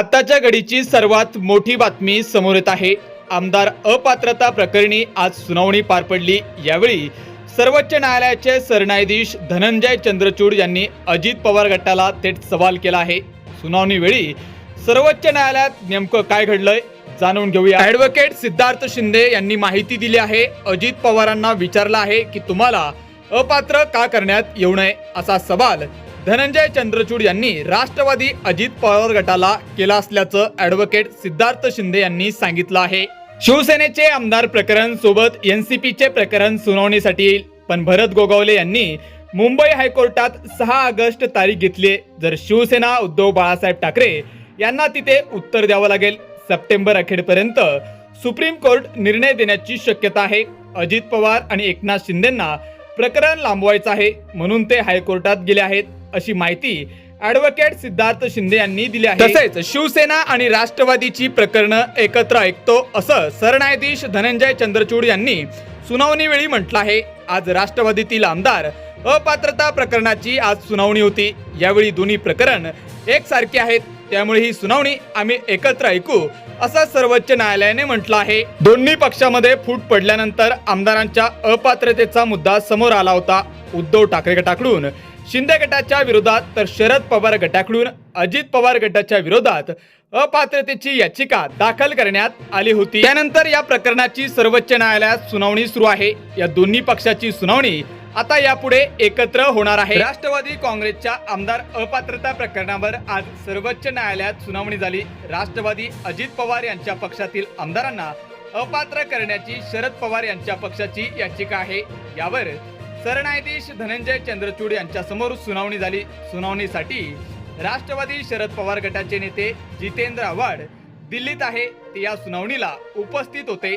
आताच्या घडीची सर्वात मोठी बातमी समोर येत आहे. आमदार अपात्रता प्रकरणी आज सुनावणी पार पडली. यावेळी सर्वोच्च न्यायालयाचे सरन्यायाधीश धनंजय चंद्रचूड यांनी अजित पवार गटाला थेट सवाल केला आहे. सुनावणीवेळी सर्वोच्च न्यायालयात नेमकं काय घडलंय जाणून घेऊया. ऍडव्होकेट सिद्धार्थ शिंदे यांनी माहिती दिली आहे. अजित पवारांना विचारलं आहे की तुम्हाला अपात्र का करण्यात येऊ नये असा सवाल धनंजय चंद्रचूड यांनी राष्ट्रवादी अजित पवार गटाला केला असल्याचं ऍडव्होकेट सिद्धार्थ शिंदे यांनी सांगितलं आहे. शिवसेनेचे आमदार प्रकरण सोबत एनसीपीचे प्रकरण सुनावणीसाठी येईल. पण भरत गोगावले यांनी मुंबई हायकोर्टात सहा ऑगस्ट तारीख घेतली जर शिवसेना उद्धव बाळासाहेब ठाकरे यांना तिथे उत्तर द्यावं लागेल. सप्टेंबर अखेरपर्यंत सुप्रीम कोर्ट निर्णय देण्याची शक्यता आहे. अजित पवार आणि एकनाथ शिंदेंना प्रकरण लांबवायचं आहे. म्हणून ते हायकोर्टात गेले आहेत. अशी माहिती ऍडव्होकेट सिद्धार्थ शिंदे यांनी दिली आहे. तसेच शिवसेना आणि राष्ट्रवादीची प्रकरणं एकत्र ऐकतो असं सरन्यायाधीश धनंजय चंद्रचूड यांनी सुनावणी वेळी म्हटलं आहे. आज राष्ट्रवादीतील आमदार अपात्रता प्रकरणाची आज सुनावणी होती. यावेळी दोन्ही प्रकरण एकसारखी आहेत. त्यामुळे ही सुनावणी आम्ही एकत्र ऐकू असं सर्वोच्च न्यायालयाने म्हटलं आहे. दोन्ही पक्षामध्ये फूट पडल्यानंतर आमदारांच्या अपात्रतेचा मुद्दा समोर आला होता. उद्धव ठाकरे गटाकडून शिंदे गटाच्या विरोधात तर शरद पवार गटाकडून अजित पवार गटाच्या विरोधात अपात्रतेची याचिका दाखल करण्यात आली होती. त्यानंतर या प्रकरणाची सर्वोच्च न्यायालयात सुनावणी सुरू आहे. या दोन्ही पक्षाची सुनावणी आता यापुढे एकत्र होणार आहे. राष्ट्रवादी काँग्रेसच्या आमदार अपात्रता प्रकरणावर आज सर्वोच्च न्यायालयात सुनावणी झाली. राष्ट्रवादी अजित पवार यांच्या पक्षातील आमदारांना अपात्र करण्याची शरद पवार यांच्या पक्षाची याचिका आहे. यावर सरन्यायाधीश धनंजय चंद्रचूड यांच्या समोर सुनावणी झाली. सुनावणीसाठी राष्ट्रवादी शरद पवार गटाचे नेते जितेंद्र आव्हाड दिल्लीत आहे. ते या सुनावणीला उपस्थित होते.